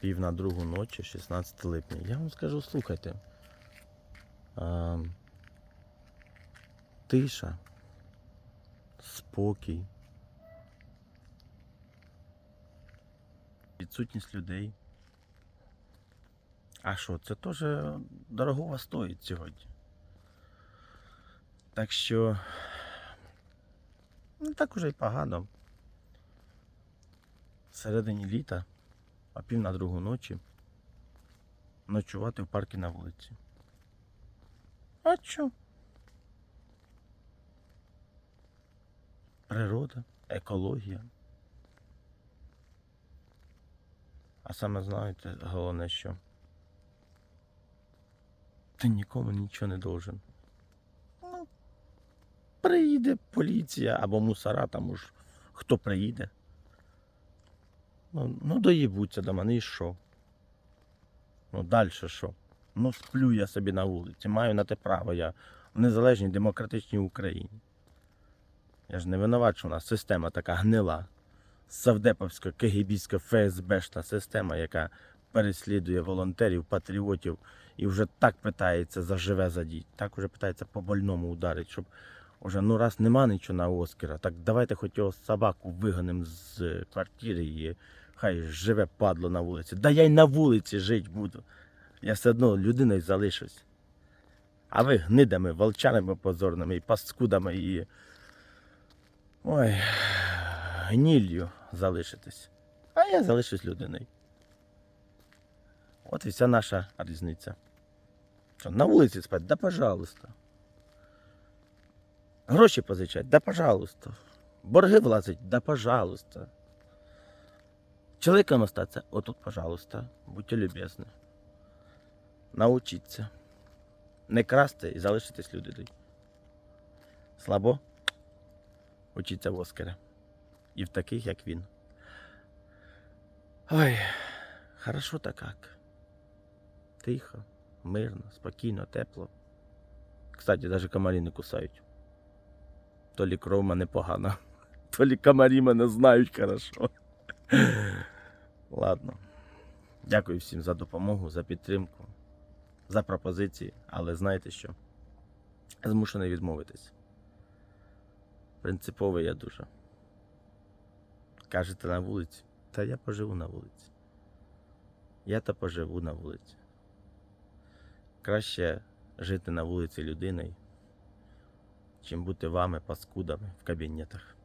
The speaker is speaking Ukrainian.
пів на другу ночі, 16 липня. Я вам скажу, слухайте. А, тиша, спокій. Відсутність людей. А що, це теж дорогого стоїть сьогодні. Так що не так уже й погано. Всередині літа, а пів на другу ночі, ночувати в парку на вулиці. А що? Природа, екологія. А саме знаєте, головне, що ти нікому нічого не должен. Ну, приїде поліція або мусора, там уж хто приїде. Ну, ну доїбуться до мене і що? Ну далі що? Ну сплю я собі на вулиці, маю на те право я в незалежній демократичній Україні. Я ж не винуват, що у нас система така гнила. Савдеповська, КГБська, ФСБшна система, яка переслідує волонтерів, патріотів і вже так питається заживе задіть, так уже питається по больному ударити, щоб уже ну раз нема нічого на Оскара, так давайте хоч його собаку вигонимо з квартири і хай живе падло на вулиці. Да я й на вулиці жити буду. Я все одно людиною залишусь. А ви гнидами, волчанами позорними і паскудами і. Ой, гніллю залишитесь. А я залишусь людиною. От і вся наша різниця. Що, на вулиці спать? Да пожалуйста. Гроші позичать? Да пожалуйста. Борги влазить? Да пожалуйста. Чоловіком остаться? Отут, пожалуйста. Будьте любезні. Научіться. Не красти і залишитись людиною. Слабо? Учіться в Оскара. І в таких, як він. Ой, хорошо так как. Тихо, мирно, спокійно, тепло. Кстати, даже комарі не кусають. То лі кров мене погана, то лі комарі мене знають хорошо. Ладно. Дякую всім за допомогу, за підтримку, за пропозиції, але знаєте що? Змушений відмовитись. Принциповий я дуже. Кажете на вулиці, та я поживу на вулиці. Я та поживу на вулиці. Краще жити на вулиці людиною, чим бути вами паскудами в кабінетах.